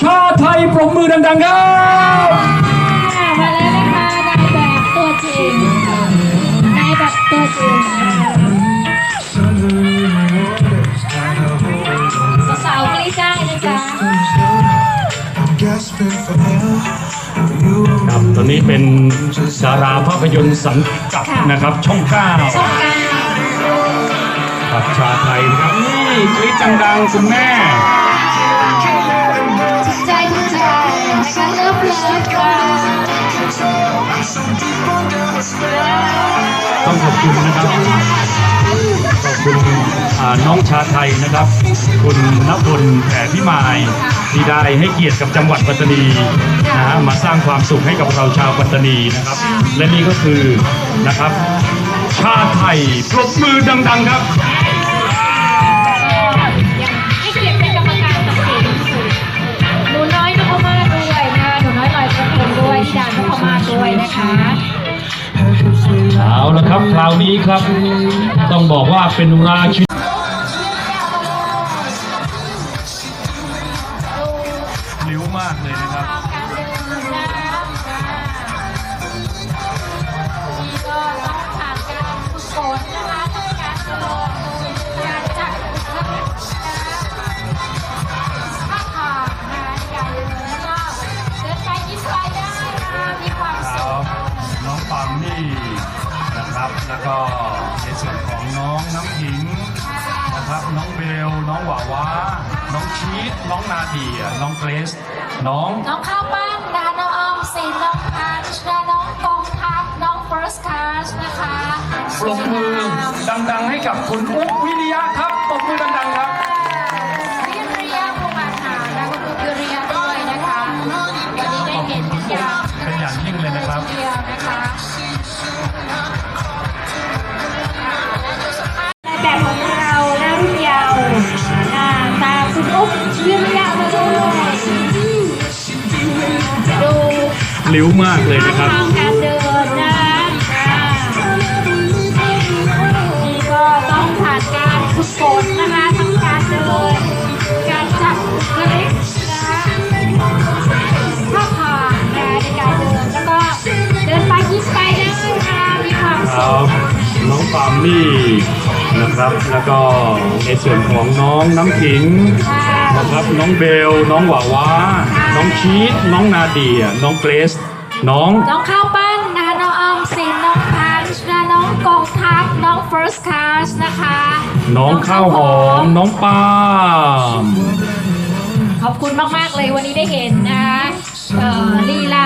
ชาไทยปรบมือดังๆครับมาแล้วนะคะนายแบบตัวจริงนายแบบตัวจริงสาวๆกรี๊ดได้นะจ๊ะ Gasping for air. You ครับตอนนี้เป็นดาราภาพยนตร์สังกัดนะครับ ช่องเก้าช่องเก้ากับชาไทยนะครับนี่กรี๊ดดังๆคุณแม่ ต้องขอบคุณนะครับขอบคุณน้องชาไทยนะครับ คุณนพลแผ่พิมายที่ได้ให้เกียรติกับจังหวัดปัตตานีนะฮะมาสร้างความสุขให้กับเราชาวปัตตานีนะครับ และนี่ก็คือนะครับ ชาไทยปรบมือดัง ๆ ครับยังให้เกียรติเป็นกรรมการตัดสินหนูน้อยนพมาศด้วยนะหนูน้อยลอยกระทงด้วยที่ดานนพมาศด้วยนะคะ ละครับคราวนี้ครับ ต้องบอกว่าเป็นราชินีเร็วมากเลยนะครับการเดินนะคะนี่ก็ต้องผ่านการฝึกฝนนะคะต้องการเดินการจัดระเบียบท่าทางนะคะในการเดินแล้วก็เดินไปยิ้มไปได้นะคะมีความสุขน้องปามนี่ นะครับ แล้วก็ในส่วนของน้องน้ำหญิงนะครับ น้องเบล น้องหวาวา น้องชีสน้องนาเดีย น้องเกรซน้อง น้องข้าวปั้นนะคะน้องออมสินน้องพันช์นะคะน้องกองทัพน้อง first class นะคะปรบมือดังๆให้กับคุณอุ๊บวิริยะครับปรบมือดังๆครับ วิริยะภูมิฐานและคุณวิริยะด้วยนะคะ วันนี้ได้เห็นทุกอย่างเป็นอย่างยิ่งเลยนะครับเดียวนะคะ ลิ้วมากเลยนะครับ ทางการเดินนะอ่านี่ก็ต้องผ่านการฝึกฝนนะคะทั้งการเดิน การจับกริกนะคะท่าทางนะคะในการเดินแล้วก็เดินไปยิ้มไปได้นะคะมีความคสุรัขบน้องปามนี่นะครับ แล้วก็ในส่วนของน้องน้ำขิงค่ะ นะครับน้องเบลน้องหวาวา น้องชีสน้องนาเดีย น้องเกรซน้องน้องข้าวปั้นนะคะน้องออมสินน้องพันช์นะคะน้องกองทัพน้อง first class นะคะ น้องข้าวหอม น้องปาล์มขอบคุณมาก ๆ เลยวันนี้ได้เห็นนะคะเอ่อลีลา